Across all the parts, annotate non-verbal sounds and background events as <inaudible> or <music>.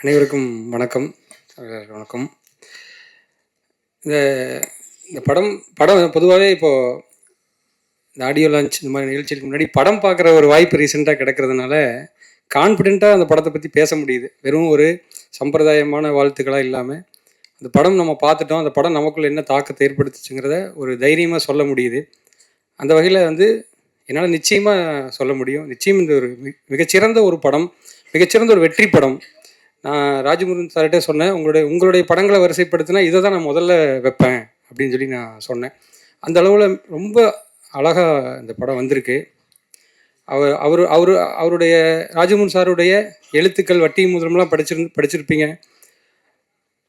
அனைவருக்கும் வணக்கம். வணக்கம். இந்த இந்த படம் படம் பொதுவாகவே இப்போது இந்த ஆடியோ லான்ச் இந்த மாதிரி நிகழ்ச்சிக்கு முன்னாடி படம் பார்க்குற ஒரு வாய்ப்பு ரீசெண்டாக கிடைக்கிறதுனால கான்ஃபிடெண்ட்டாக அந்த படத்தை பற்றி பேச முடியுது. வெறும் ஒரு சம்பிரதாயமான வாழ்த்துக்களாக இல்லாமல் அந்த படம் நம்ம பார்த்துட்டோம். அந்த படம் நமக்குள்ள என்ன தாக்கத்தை ஏற்படுத்துச்சுங்கிறத ஒரு தைரியமாக சொல்ல முடியுது. அந்த வகையில் வந்து என்னால் நிச்சயமாக சொல்ல முடியும். நிச்சயம் இந்த ஒரு மிகச்சிறந்த ஒரு படம் மிகச்சிறந்த ஒரு வெற்றி படம். நான் ராஜமுருகன் சார்கிட்ட சொன்னேன் உங்களுடைய உங்களுடைய படங்களை வரிசைப்படுத்தினா இதை தான் நான் முதல்ல வைப்பேன் அப்படின்னு சொல்லி நான் சொன்னேன். அந்த அளவில் ரொம்ப அழகாக இந்த படம் வந்திருக்கு. அவர் அவர் அவர் அவருடைய ராஜமுருகன் சாருடைய எழுத்துக்கள் வட்டி முதலம்லாம் படிச்சிருந்து படிச்சிருப்பீங்க.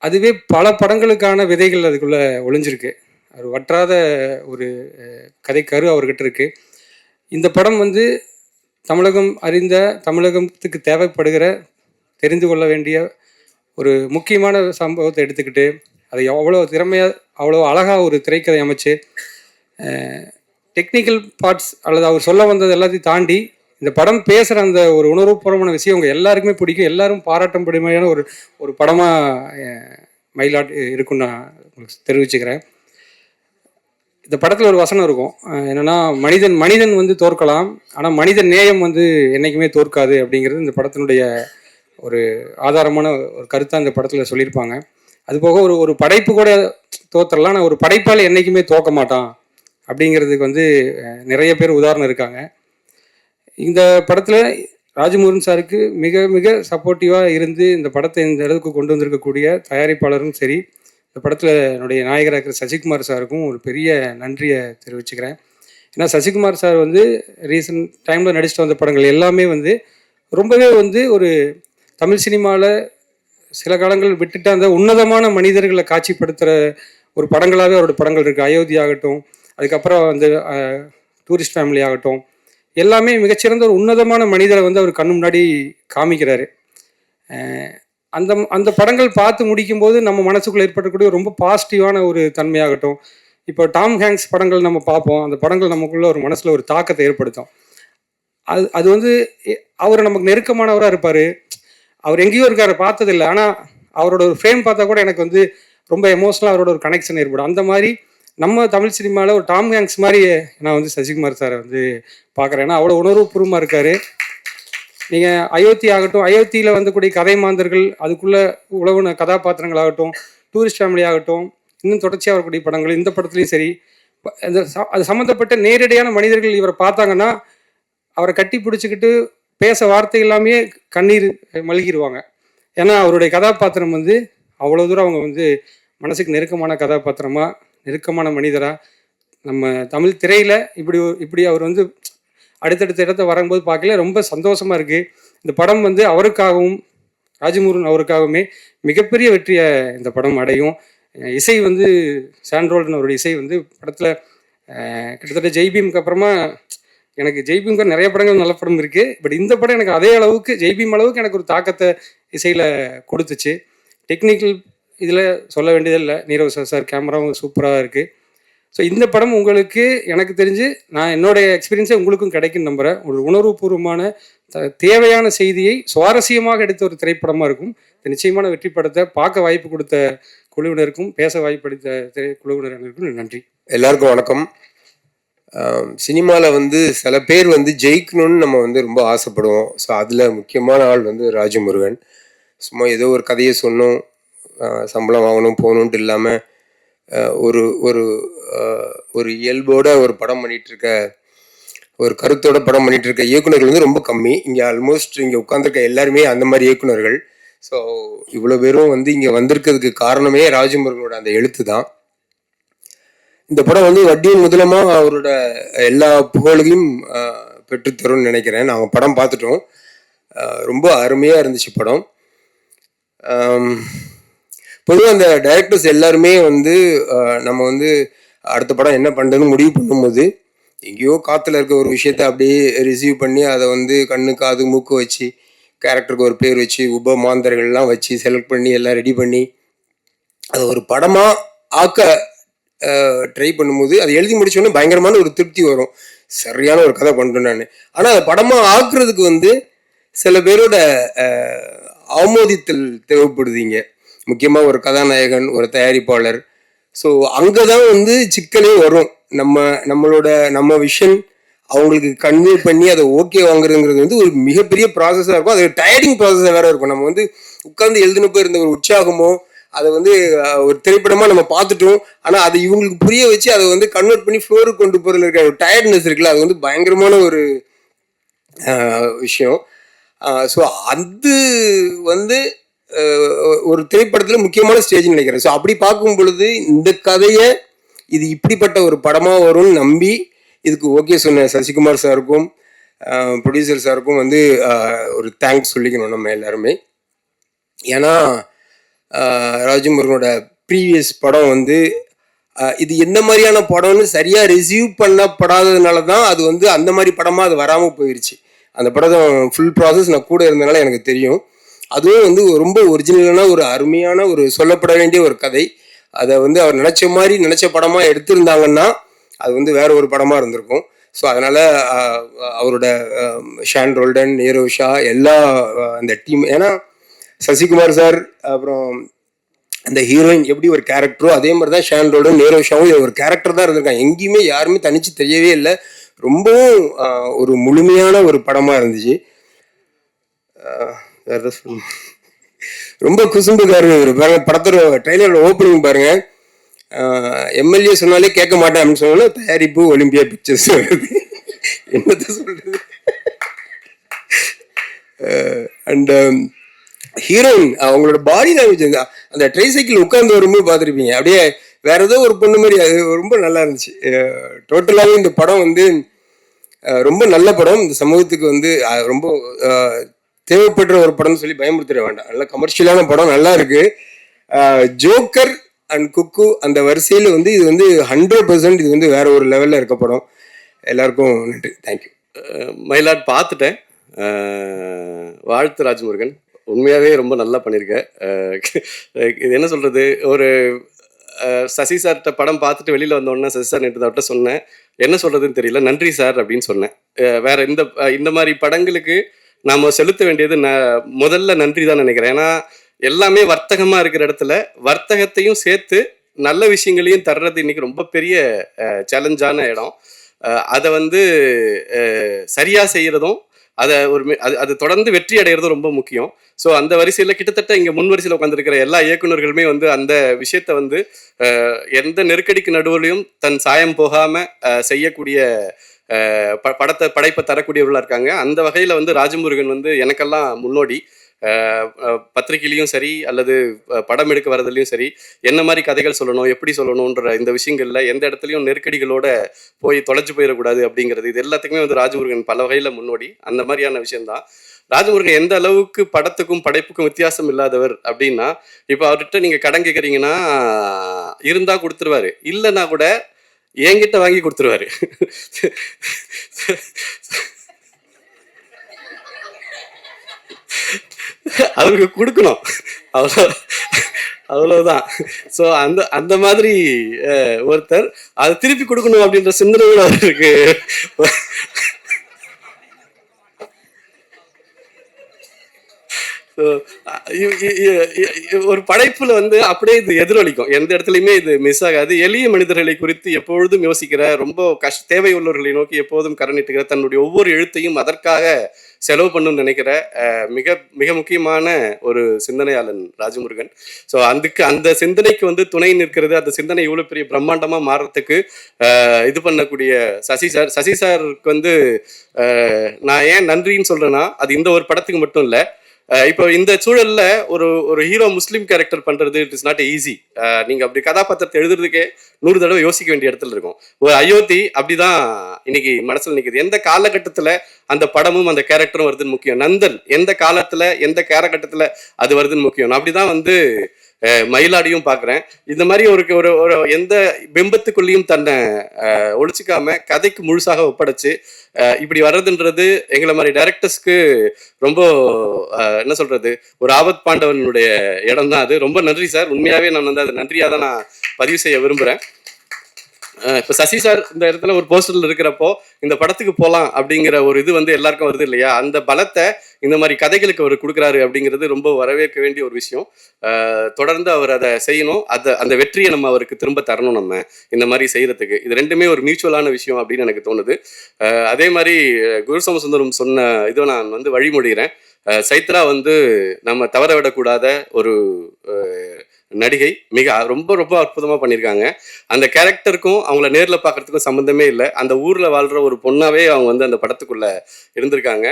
அதுவே பல படங்களுக்கான விதைகள் அதுக்குள்ளே ஒளிஞ்சிருக்கு. அவர் வற்றாத ஒரு அஹ், கதைக்கரு அவர்கிட்ட இருக்குது இந்த படம் வந்து தமிழகம் அறிந்த தமிழகத்துக்கு தேவைப்படுகிற தெரிந்து கொள்ள வேண்டிய ஒரு முக்கியமான சம்பவத்தை எடுத்துக்கிட்டு அதை அவ்வளோ திறமையாக அவ்வளோ அழகாக ஒரு திரைக்கதை அமைச்சு டெக்னிக்கல் பார்ட்ஸ் அல்லது அவர் சொல்ல வந்தது எல்லாத்தையும் தாண்டி இந்த படம் பேசுகிற அந்த ஒரு உணர்வுபூர்வமான விஷயம் உங்கள் எல்லாருக்குமே பிடிக்கும். எல்லாரும் பாராட்டும்படிமையான ஒரு ஒரு படமாக மயிலாட் இருக்குன்னு நான் உங்களுக்கு தெரிவிச்சுக்கிறேன். இந்த படத்தில் ஒரு வசனம் இருக்கும். என்னென்னா மனிதன் மனிதன் வந்து தோற்கலாம் ஆனால் மனித நேயம் வந்து என்றைக்குமே தோற்காது அப்படிங்கிறது இந்த படத்தினுடைய ஒரு ஆதாரமான ஒரு கருத்தாக அந்த படத்தில் சொல்லியிருப்பாங்க. அதுபோக ஒரு ஒரு படைப்பு கூட தோத்துறலாம் ஆனால் ஒரு படைப்பால் என்றைக்குமே தோக்க மாட்டான் அப்படிங்கிறதுக்கு வந்து நிறைய பேர் உதாரணம் இருக்காங்க. இந்த படத்தில் ராஜமுருகன் சாருக்கு மிக மிக சப்போர்ட்டிவாக இருந்து இந்த படத்தை இந்த அளவுக்கு கொண்டு வந்திருக்கக்கூடிய தயாரிப்பாளரும் சரி இந்த படத்தில் என்னுடைய நாயகராக இருக்கிற சசிகுமார் சாருக்கும் ஒரு பெரிய நன்றியை தெரிவிச்சுக்கிறேன். ஏன்னா சசிகுமார் சார் வந்து ரீசன்ட் டைமில் நடிச்சிட்டு வந்த படங்கள் எல்லாமே வந்து ரொம்பவே வந்து ஒரு தமிழ் சினிமாவில் சில காலங்கள் விட்டுட்டு அந்த உன்னதமான மனிதர்களை காட்சிப்படுத்துகிற ஒரு படங்களாகவே அவரோட படங்கள் இருக்குது அயோத்தி ஆகட்டும் அதுக்கப்புறம் வந்து டூரிஸ்ட் ஃபேமிலி ஆகட்டும் எல்லாமே மிகச்சிறந்த ஒரு உன்னதமான மனிதரை வந்து அவர் கண்ணு முன்னாடி காமிக்கிறாரு. அந்த அந்த படங்கள் பார்த்து முடிக்கும்போது நம்ம மனசுக்குள்ளே ஏற்படக்கூடிய ரொம்ப பாசிட்டிவான ஒரு தன்மையாகட்டும் இப்போ டாம் ஹேங்ஸ் படங்கள் நம்ம பார்ப்போம். அந்த படங்கள் நமக்குள்ள ஒரு மனசில் ஒரு தாக்கத்தை ஏற்படுத்தும். அது அது வந்து அவர் நமக்கு நெருக்கமானவராக இருப்பார். அவர் எங்கேயோ இருக்காரு பார்த்ததில்லை. ஆனால் அவரோட ஒரு ஃப்ரேம் பார்த்தா கூட எனக்கு வந்து ரொம்ப எமோஷனலாக அவரோட ஒரு கனெக்ஷன் ஏற்படும். அந்த மாதிரி நம்ம தமிழ் சினிமாவில் ஒரு டாம் கேங்ஸ் மாதிரி நான் வந்து சசிகுமார் சாரை வந்து பார்க்குறேன். ஏன்னா அவ்வளோ உணர்வுபூர்வமாக இருக்காரு. நீங்கள் அயோத்தி ஆகட்டும் அயோத்தியில் வந்தக்கூடிய கதை மாந்தர்கள் அதுக்குள்ளே உழவுன கதாபாத்திரங்கள் ஆகட்டும் டூரிஸ்ட் ஃபேமிலி ஆகட்டும் இன்னும் தொடர்ச்சியாக வரக்கூடிய படங்கள் இந்த படத்துலையும் சரி அந்த ச- அது சம்மந்தப்பட்ட நேரடியான மனிதர்கள் இவரை பார்த்தாங்கன்னா அவரை கட்டி பிடிச்சிக்கிட்டு பேச வார்த்தை எல்லாமே கண்ணீர் மல்கிடுவாங்க ஏன்னா அவருடைய கதாபாத்திரம் வந்து அவ்வளோ தூரம் அவங்க வந்து மனசுக்கு நெருக்கமான கதாபாத்திரமா நெருக்கமான மனிதராக நம்ம தமிழ் திரையில் இப்படி இப்படி அவர் வந்து அடுத்தடுத்த இடத்த வரும்போது பார்க்கல ரொம்ப சந்தோஷமாக இருக்குது இந்த படம் வந்து அவருக்காகவும் ராஜமுருகன் அவருக்காகவுமே மிகப்பெரிய வெற்றியை இந்த படம் அடையும். இசை வந்து சாண்ட்ரோல்டன் அவருடைய இசை வந்து படத்தில் கிட்டத்தட்ட ஜெய்பீமுக்கு அப்புறமா எனக்கு ஜெய்பீம்க்கு நிறைய படங்கள் நல்ல படம் இருக்கு. பட் இந்த படம் எனக்கு அதே அளவுக்கு ஜெய்பீம் அளவுக்கு எனக்கு ஒரு தாக்கத்தை இசையில கொடுத்துச்சு. டெக்னிக்கல் இதில் சொல்ல வேண்டியதில்லை. நீரவ் சார் சார் கேமராவும் சூப்பராக இருக்குது ஸோ இந்த படம் உங்களுக்கு எனக்கு தெரிஞ்சு நான் என்னுடைய எக்ஸ்பீரியன்ஸே உங்களுக்கும் கிடைக்கும் நம்புகிறேன் ஒரு உணர்வுபூர்வமான த- தேவையான செய்தியை சுவாரஸ்யமாக எடுத்த ஒரு திரைப்படமாக இருக்கும். நிச்சயமான வெற்றி படத்தை பார்க்க வாய்ப்பு கொடுத்த குழுவினருக்கும் பேச வாய்ப்பு அளித்த திரை குழுவினருக்கும் நன்றி. எல்லாருக்கும் வணக்கம். சினிமாவில் வந்து சில பேர் வந்து ஜெயிக்கணும்னு நம்ம வந்து ரொம்ப ஆசைப்படுவோம். ஸோ அதில் முக்கியமான ஆள் வந்து ராஜமுருகன். சும்மா ஏதோ ஒரு கதையை சொன்னோம். சம்பளம் வாங்கணும் போகணுன்ட்டு இல்லாமல் ஒரு ஒரு ஒரு இயல்போட ஒரு படம் பண்ணிகிட்டு இருக்க ஒரு கருத்தோட படம் பண்ணிகிட்டு இருக்க இயக்குநர்கள் வந்து ரொம்ப கம்மி. இங்கே ஆல்மோஸ்ட் இங்கே உட்காந்துருக்க எல்லாருமே அந்த மாதிரி இயக்குனர்கள் ஸோ இவ்வளோ பேரும் வந்து இங்கே வந்திருக்கிறதுக்கு காரணமே ராஜமுருகனோட அந்த எழுத்து தான். இந்த படம் வந்து வட்டியின் முதலமா அவரோட எல்லா புகழையும் பெற்றுத்தரும்னு நினைக்கிறேன். நாங்கள் படம் பார்த்துட்டோம். ரொம்ப அருமையாக இருந்துச்சு படம். பொதுவாக அந்த டைரக்டர்ஸ் எல்லாருமே வந்து நம்ம வந்து அடுத்த படம் என்ன பண்ணுறதுன்னு முடிவு பண்ணும்போது எங்கேயோ காற்றுல இருக்க ஒரு விஷயத்த அப்படியே ரிசீவ் பண்ணி அதை வந்து கண்ணு காது மூக்கு வச்சு கேரக்டருக்கு ஒரு பேர் வச்சு உப மாந்தர்கள்லாம் வச்சு செலக்ட் பண்ணி எல்லாம் ரெடி பண்ணி அதை ஒரு படமாக ஆக்க ட்ரை பண்ணும்போது அதை எழுதி முடிச்சோடனே பயங்கரமான ஒரு திருப்தி வரும். சரியான ஒரு கதை பண்ணுறேன் நான். ஆனால் அதை படமாக ஆக்குறதுக்கு வந்து சில பேரோட ஆமோதித்தல் அவமோதித்தல் தேவைப்படுதுங்க. முக்கியமாக ஒரு கதாநாயகன் ஒரு தயாரிப்பாளர். ஸோ அங்கே தான் வந்து சிக்கலே வரும். நம்ம நம்மளோட நம்ம விஷன் அவங்களுக்கு கன்வே பண்ணி அதை ஓகே வாங்குறதுங்கிறது வந்து ஒரு மிகப்பெரிய ப்ராசஸாக இருக்கும். அது டயர்டிங் ப்ராசஸாக வேற இருக்கும். நம்ம வந்து உட்காந்து எழுதினப்போ இருந்த ஒரு உற்சாகமோ அதை வந்து ஒரு திரைப்படமா நம்ம பார்த்துட்டோம். ஆனால் அதை இவங்களுக்கு புரிய வச்சு அதை வந்து கன்வெர்ட் பண்ணி ஃப்ளோருக்கு கொண்டு போகிறதுல இருக்கிற ஒரு டயர்ட்னஸ் இருக்குல்ல அது வந்து பயங்கரமான ஒரு விஷயம். ஸோ அது வந்து ஒரு திரைப்படத்தில் முக்கியமான ஸ்டேஜ்னு நினைக்கிறேன். ஸோ அப்படி பார்க்கும் பொழுது இந்த கதையை இது இப்படிப்பட்ட ஒரு படமாக வரும்னு நம்பி இதுக்கு ஓகே சொன்ன சசிகுமார் சாருக்கும் ப்ரொடியூசர் சாருக்கும் வந்து ஒரு தேங்க்ஸ் சொல்லிக்கணும் நம்ம எல்லாருமே. ஏன்னா ராஜமுருகனோட ப்ரீவியஸ் படம் வந்து இது எந்த மாதிரியான படம்னு சரியாக ரிசீவ் பண்ணப்படாததுனால தான் அது வந்து அந்த மாதிரி படமாக அது வராமல் போயிடுச்சு அந்த படம் ஃபுல் ப்ராசஸ் நான் கூட இருந்தனால எனக்கு தெரியும். அதுவும் வந்து ரொம்ப ஒரிஜினலான ஒரு அருமையான ஒரு சொல்லப்பட வேண்டிய ஒரு கதை. அதை வந்து அவர் நினச்ச மாதிரி நினச்ச படமாக எடுத்திருந்தாங்கன்னா அது வந்து வேற ஒரு படமாக இருந்திருக்கும். ஸோ அதனால் அவரோட ஷான் ரோல்டன் நீரவ் ஷா எல்லா அந்த டீம் ஏன்னா சசிகுமார் சார் அப்புறம் அந்த ஹீரோயின் எப்படி ஒரு கேரக்டரோ அதே மாதிரி தான் ஷேன் ரோடும் நீரவ் ஷாவும் ஒரு கேரக்டர் தான் இருந்திருக்காங்க. எங்கேயுமே யாருமே தனிச்சு தெரியவே இல்லை. ரொம்பவும் ஒரு முழுமையான ஒரு படமாக இருந்துச்சு. வேற சொல்லணும். ரொம்ப குசும்புக்காரங்க இவர். பாருங்க படத்தோட ட்ரெய்லரோட ஓப்பனிங் பாருங்க. எம்எல்ஏ சொன்னாலே கேட்க மாட்டேன் அப்படின்னு சொன்னாலும் தயாரிப்பு ஒலிம்பியா பிக்சர்ஸ் வருது. என்னத்த சொல்றது? அண்ட் ஹீரோயின் அவங்களோட பாடி லாங்குவேஜ் அந்த ட்ரை சைக்கிள் உட்கார்ந்து வரும்போது பார்த்துருப்பீங்க. அப்படியே வேற ஏதோ ஒரு பொண்ணு மாதிரி அது ரொம்ப நல்லா இருந்துச்சு. டோட்டலாகவே இந்த படம் வந்து ரொம்ப நல்ல படம். இந்த சமூகத்துக்கு வந்து ரொம்ப தேவைப்படுற ஒரு படம்னு சொல்லி பயமுறுத்திட வேண்டாம். நல்ல கமர்ஷியலான படம் நல்லா இருக்கு. ஜோக்கர் அண்ட் குக்கு அந்த வரிசையில் வந்து இது வந்து ஹண்ட்ரட் பர்சன்ட் இது வந்து வேற ஒரு லெவலில் இருக்க படம். எல்லாருக்கும் நன்றி. தேங்க்யூ மயிலாட் பார்த்துட்டேன். வாழ்த்து ராஜ்முருகன். உண்மையாகவே ரொம்ப நல்லா பண்ணியிருக்கேன் இது என்ன சொல்கிறது ஒரு சசி சார்கிட்ட படம் பார்த்துட்டு வெளியில் வந்தோடனே சசி சார் நேற்று சொன்னேன். என்ன சொல்கிறதுன்னு தெரியல. நன்றி சார் அப்படின்னு சொன்னேன். வேற இந்த இந்த மாதிரி படங்களுக்கு நாம் செலுத்த வேண்டியது ந முதல்ல நன்றி தான் நினைக்கிறேன். ஏன்னா எல்லாமே வர்த்தகமாக இருக்கிற இடத்துல வர்த்தகத்தையும் சேர்த்து நல்ல விஷயங்களையும் தர்றது இன்னைக்கு ரொம்ப பெரிய சேலஞ்சான இடம். அதை வந்து சரியாக செய்கிறதும் அதை ஒரு அது அது தொடர்ந்து வெற்றி அடைகிறது ரொம்ப முக்கியம். ஸோ அந்த வரிசையில் கிட்டத்தட்ட இங்கே முன் வரிசையில் உட்காந்துருக்கிற எல்லா இயக்குனர்களுமே வந்து அந்த விஷயத்த வந்து எந்த நெருக்கடிக்கு நடுவுலையும் தன் சாயம் போகாமல் செய்யக்கூடிய ப- படத்தை படைப்பை தரக்கூடியவர்களாக இருக்காங்க. அந்த வகையில் வந்து ராஜமுருகன் வந்து எனக்கெல்லாம் முன்னோடி. பத்திரிகையிலையும் சரி அல்லது படம் எடுக்க வரதுலையும் சரி என்ன மாதிரி கதைகள் சொல்லணும் எப்படி சொல்லணுன்ற இந்த விஷயங்கள்ல எந்த இடத்துலையும் நெருக்கடிகளோட போய் தொலைச்சு போயிடக்கூடாது அப்படிங்கிறது. இது எல்லாத்துக்குமே வந்து ராஜமுருகன் பல வகையில் முன்னோடி. அந்த மாதிரியான விஷயம்தான். ராஜமுருகன் எந்த அளவுக்கு படத்துக்கும் படைப்புக்கும் வித்தியாசம் இல்லாதவர் அப்படின்னா இப்போ அவர்கிட்ட நீங்க கடன் கேட்குறீங்கன்னா இருந்தா கொடுத்துருவாரு. இல்லைன்னா கூட என்கிட்ட வாங்கி கொடுத்துருவாரு. <laughs> அவருக்கு கொடுக்கணும். அவ்வளோ அவ்வளவுதான். ஸோ அந்த அந்த மாதிரி ஒருத்தர் அதை திருப்பி கொடுக்கணும் அப்படின்ற சிந்தனை கூட அவருக்கு <laughs> ஒரு படைப்புல வந்து அப்படியே இது எதிரொலிக்கும். எந்த இடத்துலையுமே இது மிஸ் ஆகாது. எளிய மனிதர்களை குறித்து எப்பொழுதும் யோசிக்கிற ரொம்ப கஷ் தேவை உள்ளவர்களை நோக்கி எப்போதும் கரணிட்டுகிற தன்னுடைய ஒவ்வொரு எழுத்தையும் அதற்காக செலவு பண்ணணும்னு நினைக்கிற மிக மிக முக்கியமான ஒரு சிந்தனையாளன் ராஜமுருகன். ஸோ அதுக்கு அந்த சிந்தனைக்கு வந்து துணை நிற்கிறது அந்த சிந்தனை இவ்வளோ பெரிய பிரம்மாண்டமாக மாறுறதுக்கு இது பண்ணக்கூடிய சசி சார். சசி சாருக்கு வந்து நான் ஏன் நன்றின்னு சொல்கிறேன்னா அது இந்த ஒரு படத்துக்கு மட்டும் இல்லை இப்போ இந்த சூழல்ல ஒரு ஒரு ஹீரோ முஸ்லீம் கேரக்டர் பண்றது இட் இஸ் நாட் ஈஸி நீங்க அப்படி கதாபாத்திரத்தை எழுதுறதுக்கே நூறு தடவை யோசிக்க வேண்டிய இடத்துல இருக்கும். ஒரு அயோத்தி அப்படிதான் இன்னைக்கு மனசுல நிக்குது. எந்த காலகட்டத்துல அந்த படமும் அந்த கேரக்டரும் வருதுன்னு முக்கியம்? நந்தன் எந்த காலத்துல எந்த காலகட்டத்துல அது வருதுன்னு முக்கியம்? அப்படிதான் வந்து மயிலாடியும் பாக்குறேன். இந்த மாதிரி ஒரு ஒரு ஒரு எந்த பிம்பத்துக்குள்ளேயும் தன்னை ஒழிச்சிக்காம கதைக்கு முழுசாக ஒப்படைச்சு அஹ், இப்படி வர்றதுன்றது எங்களை மாதிரி டைரக்டர்ஸ்க்கு ரொம்ப என்ன சொல்றது ஒரு ஆபத் பாண்டவனுடைய இடம் தான் அது. ரொம்ப நன்றி சார். உண்மையாவே நான் வந்து அது நன்றியாக தான் நான் பதிவு செய்ய விரும்புகிறேன் இப்ப சசி சார் இந்த இடத்துல ஒரு போஸ்டர்ல இருக்கிறப்போ இந்த படத்துக்கு போலாம் அப்படிங்கிற ஒரு இது வந்து எல்லாருக்கும் வருது இல்லையா? அந்த பலத்தை இந்த மாதிரி கதைகளுக்கு அவர் கொடுக்குறாரு அப்படிங்கிறது ரொம்ப வரவேற்க வேண்டிய ஒரு விஷயம். தொடர்ந்து அவர் அதை செய்யணும். அதை அந்த வெற்றியை நம்ம அவருக்கு திரும்ப தரணும் நம்ம இந்த மாதிரி செய்யறதுக்கு. இது ரெண்டுமே ஒரு மியூச்சுவலான விஷயம் அப்படின்னு எனக்கு தோணுது. அதே மாதிரி குருசம சுந்தரம் சொன்ன இதை நான் வந்து வழிமொழிகிறேன். சைத்ரா வந்து நம்ம தவற விடக்கூடாத ஒரு நடிகை மிக ரொம்ப ரொம்ப அற்புதமாக பண்ணியிருக்காங்க அந்த கேரக்டருக்கும் அவங்கள நேரில் பார்க்கறதுக்கும் சம்மந்தமே இல்லை. அந்த ஊரில் வாழ்கிற ஒரு பொண்ணாவே அவங்க வந்து அந்த படத்துக்குள்ளே இருந்திருக்காங்க.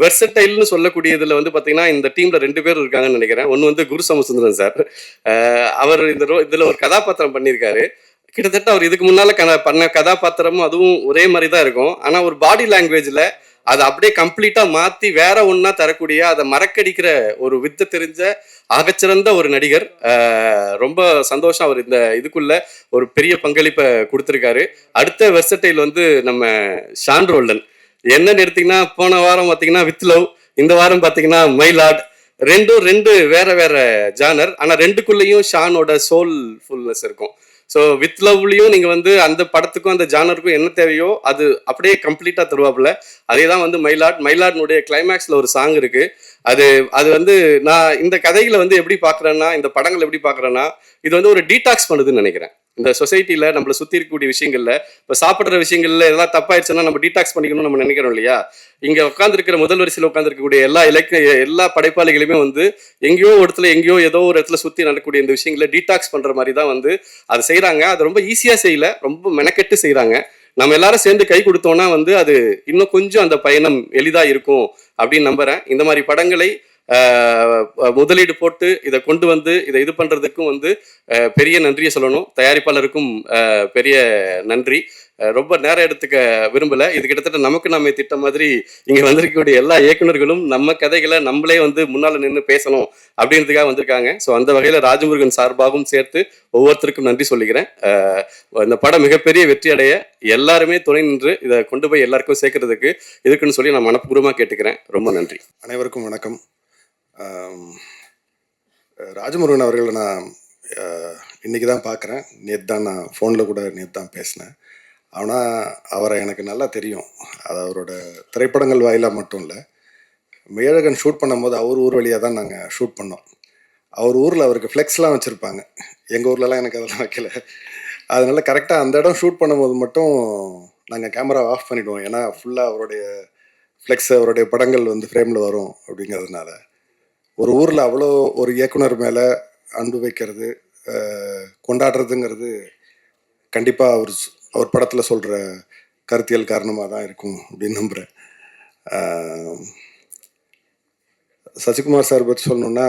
வெர்சட்டைல்னு சொல்லக்கூடியதில் வந்து பார்த்தீங்கன்னா இந்த டீமில் ரெண்டு பேர் இருக்காங்கன்னு நினைக்கிறேன். ஒன்று வந்து குரு சமசுந்தரன் சார் அவர் இந்த ரோ இதில் ஒரு கதாபாத்திரம் பண்ணியிருக்காரு கிட்டத்தட்ட அவர் இதுக்கு முன்னால் கன- பண்ண கதாபாத்திரமும் அதுவும் ஒரே மாதிரி தான் இருக்கும். ஆனால் ஒரு பாடி லாங்குவேஜில் அதை அப்படியே கம்ப்ளீட்டா மாத்தி வேற ஒன்றா தரக்கூடிய அதை மறக்கடிக்கிற ஒரு வித்தை தெரிஞ்ச ஆகச்சிறந்த ஒரு நடிகர். ரொம்ப சந்தோஷம் அவர் இந்த இதுக்குள்ள ஒரு பெரிய பங்களிப்பை கொடுத்துருக்காரு. அடுத்த வெர்சடைல் வந்து நம்ம ஷான் ரோல்டன். என்னன்னு எடுத்தீங்கன்னா போன வாரம் பார்த்தீங்கன்னா வித் லவ் இந்த வாரம் பார்த்தீங்கன்னா மயிலாட் ரெண்டும் ரெண்டு வேற வேற ஜானர் ஆனா ரெண்டுக்குள்ளேயும் ஷானோட சோல் ஃபுல்னஸ் இருக்கும். ஸோ வித் லவ்லையும் நீங்கள் வந்து அந்த படத்துக்கும் அந்த ஜானருக்கும் என்ன தேவையோ அது அப்படியே கம்ப்ளீட்டாக தருவாப்புல. அதே தான் வந்து மயிலாட். மயிலாட்னுடைய கிளைமேக்ஸில் ஒரு சாங் இருக்கு. அது அது வந்து நான் இந்த கதைகளை வந்து எப்படி பார்க்குறேன்னா இந்த படங்களை எப்படி பார்க்கறேன்னா இது வந்து ஒரு டீடாக்ஸ் பண்ணுதுன்னு நினைக்கிறேன். இந்த சொசைட்டியில் நம்மள சுற்றி இருக்கக்கூடிய விஷயங்களில் இப்போ சாப்பிட்ற விஷயங்களில் எதாவது தப்பாயிடுச்சுன்னா நம்ம டீடாக்ஸ் பண்ணிக்கணும்னு நம்ம நினைக்கிறோம் இல்லையா? இங்கே உட்காந்துருக்கிற முதல் வரிசையில் உட்காந்துருக்கக்கூடிய எல்லா இலக்கிய எல்லா படைப்பாளிகளுமே வந்து எங்கேயோ ஒரு இடத்துல எங்கேயோ ஏதோ ஒரு இடத்துல சுற்றி நடக்கக்கூடிய இந்த விஷயங்களை டீடாக்ஸ் பண்ணுற மாதிரி தான் வந்து அதை செய்கிறாங்க அது ரொம்ப ஈஸியாக செய்யல ரொம்ப மெனக்கெட்டு செய்கிறாங்க நம்ம எல்லாரும் சேர்ந்து கை கொடுத்தோம்னா வந்து அது இன்னும் கொஞ்சம் அந்த பயணம் எளிதாக இருக்கும் அப்படின்னு நம்புகிறேன் இந்த மாதிரி படங்களை முதலீடு போட்டு இதை கொண்டு வந்து இதை இது பண்ணுறதுக்கும் வந்து பெரிய நன்றியை சொல்லணும். தயாரிப்பாளருக்கும் பெரிய நன்றி. ரொம்ப நேரம் எடுத்துக்க விரும்பல. இது கிட்டத்தட்ட நமக்கு நம்ம திட்டம் மாதிரி இங்க வந்திருக்கக்கூடிய எல்லா இயக்குனர்களும் நம்ம கதைகளை நம்மளே வந்து முன்னால நின்று பேசணும் அப்படின்றதுக்காக வந்திருக்காங்க. ஸோ அந்த வகையில ராஜமுருகன் சார்பாகவும் சேர்த்து ஒவ்வொருத்தருக்கும் நன்றி சொல்லிக்கிறேன். இந்த படம் மிகப்பெரிய வெற்றி அடைய எல்லாருமே துணை நின்று இதை கொண்டு போய் எல்லாருக்கும் சேர்க்கறதுக்கு இருக்குன்னு சொல்லி நான் மனப்பூர்வமாக கேட்டுக்கிறேன். ரொம்ப நன்றி. அனைவருக்கும் வணக்கம். ராஜமுருகன் அவர்களை நான் இன்னைக்கு தான் பார்க்குறேன். நேற்று தான் நான் ஃபோனில் கூட நேற்று தான் பேசினேன். ஆனால் அவரை எனக்கு நல்லா தெரியும். அது அவரோட திரைப்படங்கள் வாயிலாக மட்டும் இல்லை மேழகன் ஷூட் பண்ணும்போது அவர் ஊர் வழியாக தான் நாங்கள் ஷூட் பண்ணோம். அவர் ஊரில் அவருக்கு ஃப்ளெக்ஸ்லாம் வச்சுருப்பாங்க. எங்கள் ஊர்லலாம் எனக்கு அதெல்லாம் வைக்கல. அதனால் கரெக்டாக அந்த இடம் ஷூட் பண்ணும்போது மட்டும் நாங்கள் கேமரா ஆஃப் பண்ணிவிடுவோம் ஏன்னா ஃபுல்லாக அவருடைய ஃப்ளெக்ஸ் அவருடைய படங்கள் வந்து ஃப்ரேமில் வரும் அப்படிங்கிறதுனால. ஒரு ஊரில் அவ்வளோ ஒரு இயக்குனர் மேலே அன்பு வைக்கிறது கொண்டாடுறதுங்கிறது கண்டிப்பாக அவர் அவர் படத்தில் சொல்கிற கருத்தியல் காரணமாக தான் இருக்கும் அப்படின்னு நம்புகிறேன் சசிகுமார் சார் பற்றி சொல்லணுன்னா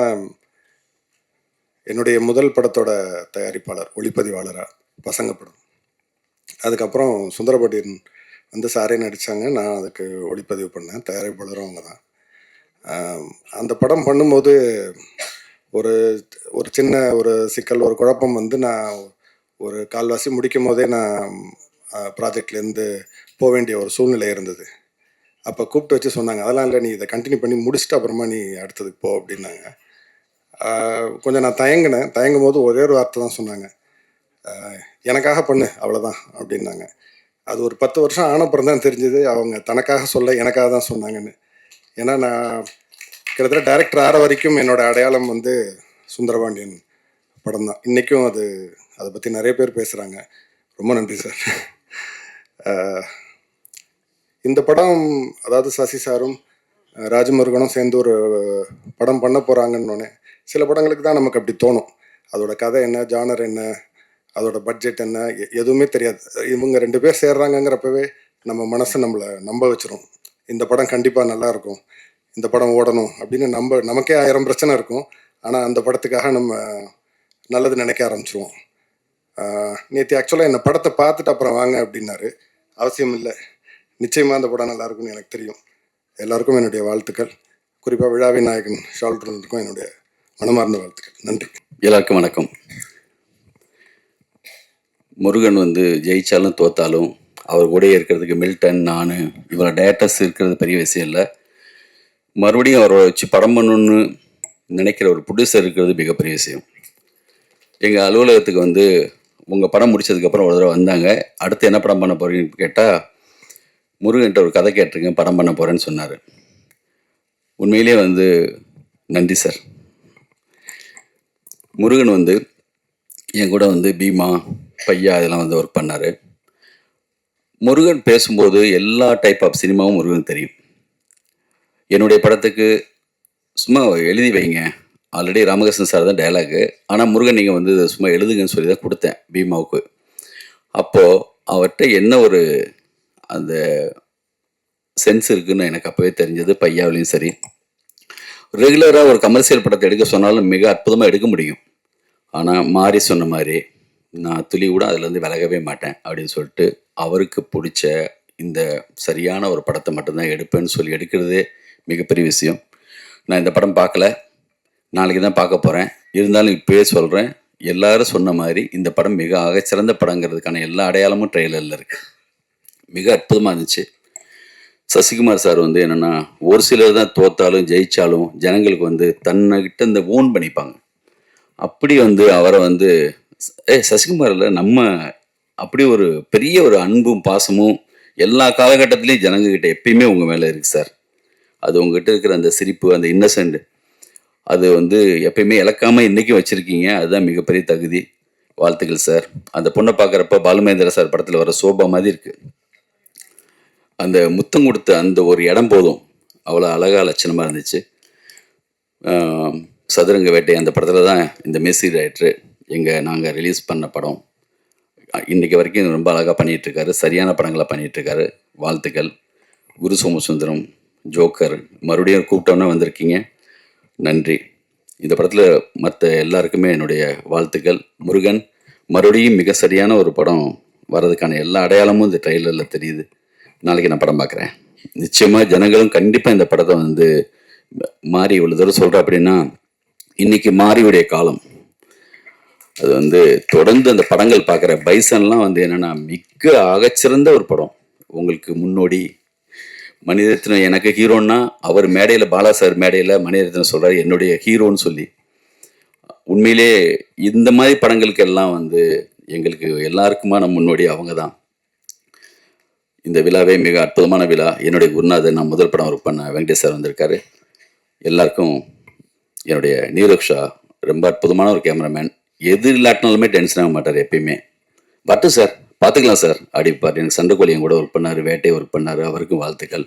என்னுடைய முதல் படத்தோட தயாரிப்பாளர் ஒளிப்பதிவாளராக பசங்க படம். அதுக்கப்புறம் சுந்தரபாண்டியன் வந்து சாரே நடித்தாங்க நான் அதுக்கு ஒளிப்பதிவு பண்ணேன். தயாரிப்பாளரும் அவங்க தான். அந்த படம் பண்ணும்போது ஒரு ஒரு சின்ன ஒரு சிக்கல் ஒரு குழப்பம் வந்து நான் ஒரு கால்வாசி முடிக்கும் போதே நான் ப்ராஜெக்ட்லேருந்து போக வேண்டிய ஒரு சூழ்நிலை இருந்தது. அப்போ கூப்பிட்டு வச்சு சொன்னாங்க அதெல்லாம் இல்லை நீ இதை கண்டினியூ பண்ணி முடிச்சுட்டு அப்புறமா நீ அடுத்ததுக்கு போ அப்படின்னாங்க. கொஞ்சம் நான் தயங்கினேன். தயங்கும் போது ஒரே ஒரு வார்த்தை தான் சொன்னாங்க. எனக்காக பண்ணு அவ்வளோதான் அப்படின்னாங்க. அது ஒரு பத்து வருஷம் ஆனப்புறம் தான் தெரிஞ்சது. அவங்க தனக்காக சொல்ல எனக்காக தான் சொன்னாங்கன்னு. ஏன்னா நான் கிட்டத்தட்ட டைரக்டர் ஆற வரைக்கும் என்னோட அடையாளம் வந்து சுந்தரபாண்டியன் படம் தான். இன்றைக்கும் அது அதை பற்றி நிறைய பேர் பேசுகிறாங்க ரொம்ப நன்றி சார். இந்த படம் அதாவது சசி சாரும் ராஜமுருகனும் சேர்ந்து ஒரு படம் பண்ண போகிறாங்கன்னொன்னே சில படங்களுக்கு தான் நமக்கு அப்படி தோணும். அதோட கதை என்ன ஜானர் என்ன அதோட பட்ஜெட் என்ன எ- எதுவுமே தெரியாது. இவங்க ரெண்டு பேர் சேர்றாங்கங்கிறப்பவே நம்ம மனசு நம்மளை நம்ப வச்சிரும். இந்த படம் கண்டிப்பாக நல்லா இருக்கும் இந்த படம் ஓடணும் அப்படின்னு நம்ம நமக்கே ஆயிரம் பிரச்சனை இருக்கும். ஆனால் அந்த படத்துக்காக நம்ம நல்லது நினைக்க ஆரம்பிச்சிருவோம். நேற்று ஆக்சுவலாக இந்த படத்தை பார்த்துட்டு அப்புறம் வாங்க அப்படின்னாரு. அவசியம் இல்லை. நிச்சயமாக அந்த படம் நல்லாயிருக்கும்னு எனக்கு தெரியும். எல்லாருக்கும் என்னுடைய வாழ்த்துக்கள். குறிப்பாக விழாவின் நாயகன் ஷால்ட்ருக்கும் என்னுடைய மனமார்ந்த வாழ்த்துக்கள். நன்றி. எல்லாருக்கும் வணக்கம். முருகன் வந்து ஜெயித்தாலும் தோத்தாலும் அவர் கூட இருக்கிறதுக்கு மில்டன் நான் இவரோட டேரக்டர்ஸ் இருக்கிறது பெரிய விஷயம் இல்லை. மறுபடியும் அவரை வச்சு படம் பண்ணணும்னு நினைக்கிற ஒரு ப்ரொடியூசர் இருக்கிறது மிகப்பெரிய விஷயம். எங்கள் அலுவலகத்துக்கு வந்து உங்கள் படம் முடிச்சதுக்கப்புறம் ஒரு தடவை வந்தாங்க. அடுத்து என்ன படம் பண்ண போகிறீங்கன்னு கேட்டால் முருகன்ட்ட ஒரு கதை கேட்டிருக்கேன் படம் பண்ண போகிறேன்னு சொன்னார். உண்மையிலேயே வந்து நன்றி சார். முருகன் வந்து என் கூட வந்து பீமா பையா இதெல்லாம் வந்து ஒர்க் பண்ணார். முருகன் பேசும்போது எல்லா டைப் ஆஃப் சினிமாவும் முருகன் தெரியும். என்னுடைய படத்துக்கு சும்மா எழுதி வைங்க. ஆல்ரெடி ராமகிருஷ்ணன் சார் தான் டைலாகு ஆனால் முருகன் நீங்கள் வந்து சும்மா எழுதுங்கன்னு சொல்லி தான் கொடுத்தேன் பீமாவுக்கு. அப்போது அவர்கிட்ட என்ன ஒரு அந்த சென்ஸ் இருக்குன்னு எனக்கு அப்போவே தெரிஞ்சது பையாவிலையும் சரி. ரெகுலராக ஒரு கமர்ஷியல் படத்தை எடுக்க சொன்னாலும் மிக அற்புதமாக எடுக்க முடியும். ஆனால் மாறி சொன்ன மாதிரி நான் துளி கூட அதுலேருந்து விலகவே மாட்டேன் அப்படின்னு சொல்லிட்டு அவருக்கு பிடிச்ச இந்த சரியான ஒரு படத்தை மட்டும்தான் எடுப்பேன்னு சொல்லி எடுக்கிறதே மிகப்பெரிய விஷயம். நான் இந்த படம் பார்க்கல. நாளைக்கு தான் பார்க்க போகிறேன் இருந்தாலும் இப்போயே சொல்கிறேன் எல்லாரும் சொன்ன மாதிரி இந்த படம் மிக ஆகச்சிறந்த படங்கிறதுக்கான எல்லா அடையாளமும் ட்ரெய்லரில் இருக்குது மிக அற்புதமாக இருந்துச்சு. சசிகுமார் சார் வந்து என்னென்னா ஒரு சிலர் தான் தோத்தாலும் ஜெயித்தாலும் ஜனங்களுக்கு வந்து தன்னைகிட்ட இந்த ஓன் பண்ணிப்பாங்க. அப்படி வந்து அவரை வந்து ஏ சசிகுமாரில் நம்ம அப்படி ஒரு பெரிய ஒரு அன்பும் பாசமும் எல்லா காலகட்டத்திலையும் ஜனங்கக்கிட்ட எப்பயுமே உங்கள் மேலே இருக்குது சார். அது உங்ககிட்ட இருக்கிற அந்த சிரிப்பு அந்த இன்னசென்ட் அது வந்து எப்பயுமே இழக்காமல் இன்றைக்கும் வச்சுருக்கீங்க. அதுதான் மிகப்பெரிய தகுதி. வாழ்த்துக்கள் சார். அந்த பொண்ணை பார்க்குறப்ப பாலுமேந்திர சார் படத்தில் வர சோபா மாதிரி இருக்குது அந்த முத்தம் கொடுத்த அந்த ஒரு இடம் போதும். அவ்வளோ அழகா லட்சணமாக இருந்துச்சு. சதுரங்க வேட்டை அந்த படத்தில் தான் இந்த மேசி ரைட்ரு எங்கள் நாங்கள் ரிலீஸ் பண்ண படம். இன்றைக்கி வரைக்கும் ரொம்ப அழகாக பண்ணிகிட்ருக்காரு சரியான படங்களை பண்ணிகிட்ருக்காரு வாழ்த்துக்கள். குரு சோமசுந்தரம் ஜோக்கர் மறுபடியும் கூப்பிட்டோன்னே வந்திருக்கீங்க. நன்றி. இந்த படத்தில் மற்ற எல்லாருக்குமே என்னுடைய வாழ்த்துக்கள். முருகன் மறுபடியும் மிக சரியான ஒரு படம் வர்றதுக்கான எல்லா அடையாளமும் இந்த ட்ரெயிலரில் தெரியுது. நாளைக்கு நான் படம் பார்க்குறேன் நிச்சயமாக ஜனங்களும் கண்டிப்பாக இந்த படத்தை வந்து மாறி இவ்வளோ தூரம் சொல்கிறேன் அப்படின்னா இன்றைக்கி மாறியுடைய காலம். அது வந்து தொடர்ந்து அந்த படங்கள் பார்க்குற பைசன்லாம் வந்து என்னென்னா மிக ஆகச்சிறந்த ஒரு படம். உங்களுக்கு முன்னோடி மணிரத்னம் எனக்கு ஹீரோன்னா அவர் மேடையில் பாலா சார் மேடையில் மணிரத்னம் சொல்கிறார் என்னுடைய ஹீரோன்னு சொல்லி. உண்மையிலே இந்த மாதிரி படங்களுக்கு எல்லாம் வந்து எங்களுக்கு எல்லாருக்குமான முன்னோடி அவங்க தான். இந்த விழாவே மிக அற்புதமான விழா. என்னுடைய குருநாதர் நான் முதல் படம் ஒர்க் பண்ண வெங்கடேஷ் சார் வந்திருக்காரு. எல்லாருக்கும் என்னுடைய நீரக்ஷா ரொம்ப அற்புதமான ஒரு கேமராமேன் எது இல்லாட்டினாலுமே டென்ஷன் ஆக மாட்டார் எப்பயுமே. வரட்டும் சார் பார்த்துக்கலாம் சார் அடிப்பார் எனக்கு சண்டைக்கோழியும் கூட ஒர்க் பண்ணார் வேட்டையை ஒர்க் பண்ணார் அவருக்கும் வாழ்த்துக்கள்.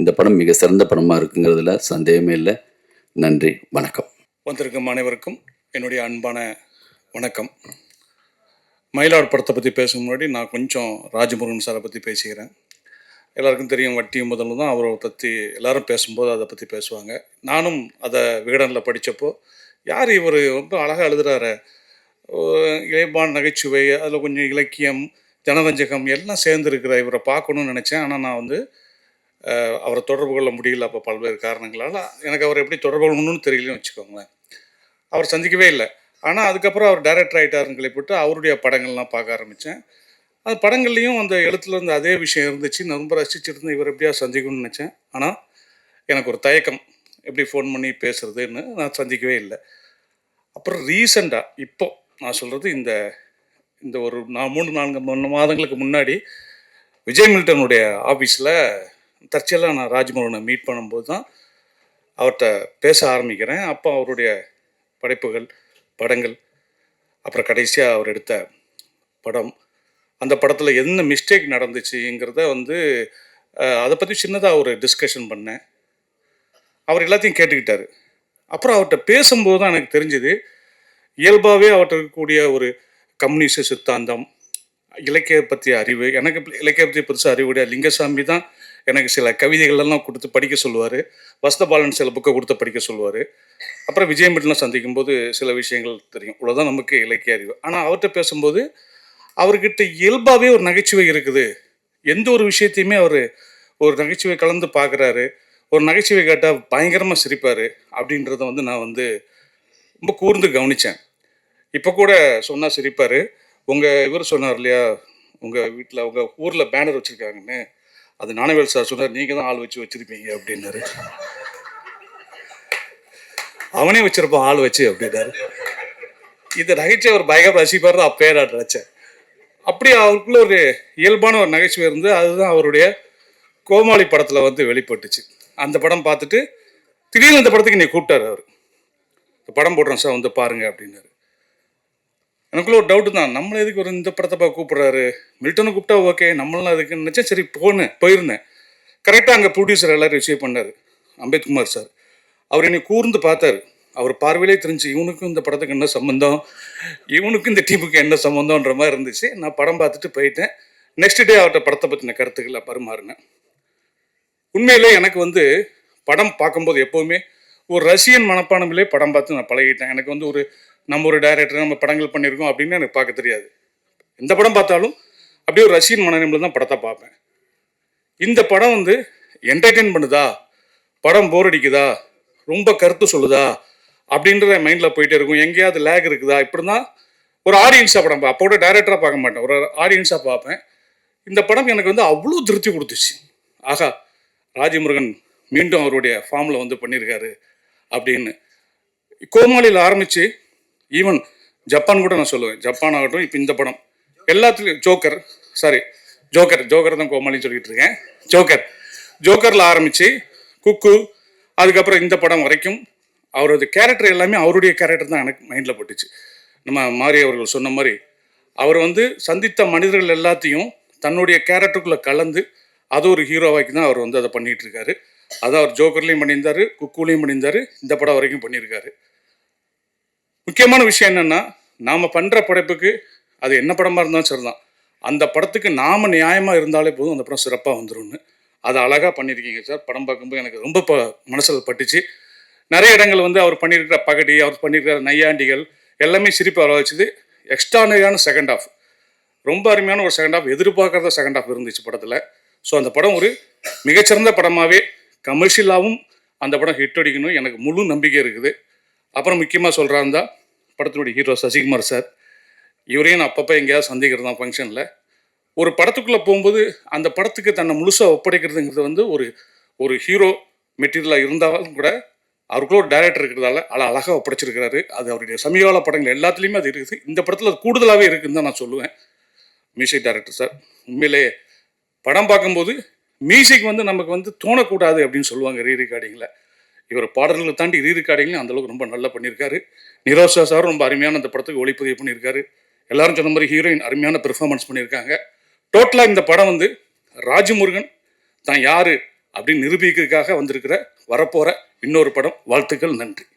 இந்த படம் மிக சிறந்த படமாக இருக்குங்கிறதுல சந்தேகமே இல்லை. நன்றி வணக்கம். வந்திருக்கும் அனைவருக்கும் என்னுடைய அன்பான வணக்கம். மயிலாடு படத்தை பற்றி பேசும் முன்னாடி நான் கொஞ்சம் ராஜமுருகன் சாரை பற்றி பேசிக்கிறேன். எல்லாருக்கும் தெரியும் வட்டியும் முதல்ல தான் அவரை பற்றி எல்லாரும் பேசும்போது அதை பற்றி பேசுவாங்க. நானும் அதை விகடனில் படித்தப்போ யார் இவர்? ரொம்ப அழகாக எழுதுகிறாரு இளையபான் நகைச்சுவை அதில் கொஞ்சம் இலக்கியம் ஜனரஞ்சகம் எல்லாம் சேர்ந்துருக்கிற இவரை பார்க்கணும்னு நினச்சேன். ஆனால் நான் வந்து அவரை தொடர்பு கொள்ள முடியல. அப்போ பல்வேறு காரணங்களால் எனக்கு அவர் எப்படி தொடர்பு கொள்ளணும்னு தெரியலன்னு வச்சுக்கோங்களேன். அவர் சந்திக்கவே இல்லை. ஆனால் அதுக்கப்புறம் அவர் டைரக்டர் ஆகிட்டாருன்னு கேள்விப்பட்டு அவருடைய படங்கள்லாம் பார்க்க ஆரம்பித்தேன் அது படங்கள்லேயும் அந்த எழுத்துல இருந்த அதே விஷயம் இருந்துச்சு. நான் ரொம்ப ரசிச்சிருந்தேன் இவர் எப்படியா சந்திக்கணும்னு நினச்சேன். ஆனால் எனக்கு ஒரு தயக்கம். எப்படி ஃபோன் பண்ணி பேசுறதுன்னு நான் சந்திக்கவே இல்லை. அப்புறம் ரீசெண்டாக இப்போ நான் சொல்கிறது இந்த இந்த ஒரு நான் மூணு நான்கு மூணு மாதங்களுக்கு முன்னாடி விஜய் மில்டனுடைய ஆஃபீஸில் தற்செயலாக நான் ராஜ்மோகனை மீட் பண்ணும்போது தான் அவர்கிட்ட பேச ஆரம்பிக்கிறேன். அப்போ அவருடைய படைப்புகள் படங்கள் அப்புறம் கடைசியாக அவர் எடுத்த படம். அந்த படத்தில் என்ன மிஸ்டேக் நடந்துச்சுங்கிறத வந்து அதை பற்றி சின்னதாக ஒரு டிஸ்கஷன் பண்ணேன். அவர் எல்லாத்தையும் கேட்டுக்கிட்டார். அப்புறம் அவர்கிட்ட பேசும்போது தான் எனக்கு தெரிஞ்சுது இயல்பாகவே அவர்கிட்ட இருக்கக்கூடிய ஒரு கம்யூனிச சித்தாந்தம் இலக்கிய பற்றிய அறிவு எனக்கு இலக்கிய பற்றி பெருசாக அறிவுடைய லிங்கசாமி தான் எனக்கு சில கவிதைகளெல்லாம் கொடுத்து படிக்க சொல்லுவார். வசதபாலன் சில புக்கை கொடுத்து படிக்க சொல்லுவார். அப்புறம் விஜய் சந்திக்கும் போது சில விஷயங்கள் தெரியும். இவ்வளோதான் நமக்கு இலக்கிய அறிவு. ஆனால் அவர்கிட்ட பேசும்போது அவர்கிட்ட இயல்பாகவே ஒரு நகைச்சுவை இருக்குது. எந்த ஒரு விஷயத்தையுமே அவர் ஒரு நகைச்சுவை கலந்து பார்க்குறாரு. ஒரு நகைச்சுவை கேட்டால் பயங்கரமாக சிரிப்பார். அப்படின்றத வந்து நான் வந்து ரொம்ப கூர்ந்து கவனித்தேன் இப்போ கூட சொன்னால் சிரிப்பார். உங்கள் இவர் சொன்னார் இல்லையா? உங்கள் வீட்டில் உங்கள் ஊரில் பேனர் வச்சுருக்காங்கன்னு. அது நானவேல் சார் சொன்னார் நீங்கள் தான் ஆள் வச்சு வச்சுருப்பீங்க அப்படின்னாரு. அவனே வச்சிருப்பான் ஆள் வச்சு அப்படின்னாரு. இந்த நகைச்சுவை ஒரு பயங்கர ரசிப்பார் தான் அப்பயே நினச்சேன். அப்படி அவருக்குள்ள ஒரு இயல்பான ஒரு நகைச்சுவை இருந்து அதுதான் அவருடைய கோமாளி படத்தில் வந்து வெளிப்பட்டுச்சு. அந்த படம் பார்த்துட்டு திடீர்னு இந்த படத்துக்கு நீ கூப்பிட்டாரு அவர். படம் போடுறோம் சார் வந்து பாருங்க அப்படின்னாரு. எனக்குள்ள ஒரு டவுட்டு தான். நம்மள எதுக்கு ஒரு இந்த படத்தை பார்க்க கூப்பிடுறாரு? மில்டனை கூப்பிட்டா ஓகே நம்மளாம் அதுக்கு நினச்சா சரி போனேன் போயிருந்தேன். கரெக்டாக அங்கே ப்ரொடியூசர் எல்லாரும் ரிசீவ் பண்ணார். அம்பேத்குமார் சார் அவர் என்னை கூர்ந்து பார்த்தாரு. அவர் பார்வையிலே தெரிஞ்சு இவனுக்கும் இந்த படத்துக்கு என்ன சம்மந்தம் இவனுக்கும் இந்த டீமுக்கு என்ன சம்மந்தம்ன்ற மாதிரி இருந்துச்சு. நான் படம் பார்த்துட்டு போயிட்டேன். நெக்ஸ்ட் டே அவர்கிட்ட படத்தை பற்றின கருத்துக்களை பரிமாறினேன். உண்மையிலே எனக்கு வந்து படம் பார்க்கும்போது எப்போவுமே ஒரு ரசிகன் மனப்பான்மையிலே படம் பார்த்து நான் பழகிட்டேன். எனக்கு வந்து ஒரு நம்ம ஒரு டைரக்டர் நம்ம படங்கள் பண்ணியிருக்கோம் அப்படின்னு எனக்கு பார்க்க தெரியாது. எந்த படம் பார்த்தாலும் அப்படியே ஒரு ரசிகன் மனநிலையில் தான் படத்தை பார்ப்பேன். இந்த படம் வந்து என்டர்டெயின் பண்ணுதா? படம் போர் அடிக்குதா? ரொம்ப கருத்து சொல்லுதா? அப்படின்றத மைண்டில் போயிட்டே இருக்கும். எங்கேயாவது லேக் இருக்குதா? இப்படி தான் ஒரு ஆடியன்ஸாக படம் அப்போ அப்போட டைரக்டராக பார்க்க மாட்டேன். ஒரு ஆடியன்ஸாக பார்ப்பேன். இந்த படம் எனக்கு வந்து அவ்வளோ திருப்தி கொடுத்துச்சு. ஆகா ராஜமுருகன் மீண்டும் அவருடைய ஃபார்மில் வந்து பண்ணியிருக்காரு அப்படின்னு. கோமாளியில் ஆரம்பித்து ஈவன் ஜப்பான் கூட நான் சொல்லுவேன். ஜப்பான் ஆகட்டும் இப்போ இந்த படம். எல்லாத்துலேயும் ஜோக்கர் சாரி ஜோக்கர் ஜோக்கர் தான் கோமாளின்னு சொல்லிட்டு இருக்கேன். ஜோக்கர் ஜோக்கரில் ஆரம்பித்து குக்கு அதுக்கப்புறம் இந்த படம் வரைக்கும் அவரது கேரக்டர் எல்லாமே அவருடைய கேரக்டர் தான் எனக்கு மைண்டில் போட்டுச்சு. நம்ம மாரி அவர்கள் சொன்ன மாதிரி அவர் வந்து சந்தித்த மனிதர்கள் எல்லாத்தையும் தன்னுடைய கேரக்டருக்குள்ளே கலந்து அது ஒரு ஹீரோவாக்கி தான் அவர் வந்து அதை பண்ணிகிட்டு இருக்காரு. அதை அவர் ஜோக்கர்லேயும் பண்ணியிருந்தாரு குக்கூலையும் பண்ணியிருந்தார் இந்த படம் வரைக்கும் பண்ணியிருக்காரு. முக்கியமான விஷயம் என்னென்னா நாம் பண்ணுற படைப்புக்கு அது என்ன படமாக இருந்தாலும் சரி தான் அந்த படத்துக்கு நாம் நியாயமாக இருந்தாலே போதும் அந்த படம் சிறப்பாக வந்துடும்னு அதை அழகாக பண்ணியிருக்கீங்க சார். படம் பார்க்கும்போது எனக்கு ரொம்ப ப மனசில் பட்டுச்சு. நிறைய இடங்கள் வந்து அவர் பண்ணியிருக்கிற பகடி அவர் பண்ணியிருக்கிற நையாண்டிகள் எல்லாமே சிரிப்பு வர வச்சுது எக்ஸ்ட்ரானரியான செகண்ட் ஆஃப் ரொம்ப அருமையான ஒரு செகண்ட் ஆஃப் எதிர்பார்க்குறத செகண்ட் ஆஃப் இருந்துச்சு படத்தில். ஸோ அந்த படம் ஒரு மிகச்சிறந்த படமாகவே கமர்ஷியலாகவும் அந்த படம் ஹிட் அடிக்கணும். எனக்கு முழு நம்பிக்கை இருக்குது. அப்புறம் முக்கியமாக சொல்கிறாருந்தா படத்தினுடைய ஹீரோ சசிகுமார் சார். இவரையும் நான் அப்பப்போ எங்கேயாவது சந்திக்கிறது தான் ஃபங்க்ஷனில் ஒரு படத்துக்குள்ளே போகும்போது அந்த படத்துக்கு தன்னை முழுசாக ஒப்படைக்கிறதுங்கிறது வந்து ஒரு ஒரு ஹீரோ மெட்டீரியலாக இருந்தாலும் கூட அவருக்குள்ள ஒரு டைரக்டர் இருக்கிறதால அதை அழகாக ஒப்படைச்சிருக்கிறாரு. அது அவருடைய சமீபகால படங்கள் எல்லாத்துலேயுமே அது இருக்குது. இந்த படத்தில் அது கூடுதலாகவே இருக்குதுன்னு தான் நான் சொல்லுவேன். Music director sir. உண்மையிலே படம் பார்க்கும்போது மியூசிக் வந்து நமக்கு வந்து தோணக்கூடாது அப்படின்னு சொல்லுவாங்க ரீ ரெக்கார்டிங்கில் இவர் பாடல்களை தாண்டி இரு ரெக்கார்டிங்லையும் அந்தளவுக்கு ரொம்ப நல்லா பண்ணியிருக்காரு. நிரோஷா சார் ரொம்ப அருமையான அந்த படத்துக்கு ஒளிப்பதிவு பண்ணியிருக்காரு. எல்லாரும் சொன்ன மாதிரி ஹீரோயின் அருமையான பெர்ஃபார்மன்ஸ் பண்ணியிருக்காங்க. டோட்டலாக இந்த படம் வந்து ராஜமுருகன் தான் யாரு அப்படின்னு நிரூபிக்கிறதுக்காக வந்திருக்கிற வரப்போகிற இன்னொரு படம். வாழ்த்துக்கள் நன்றி.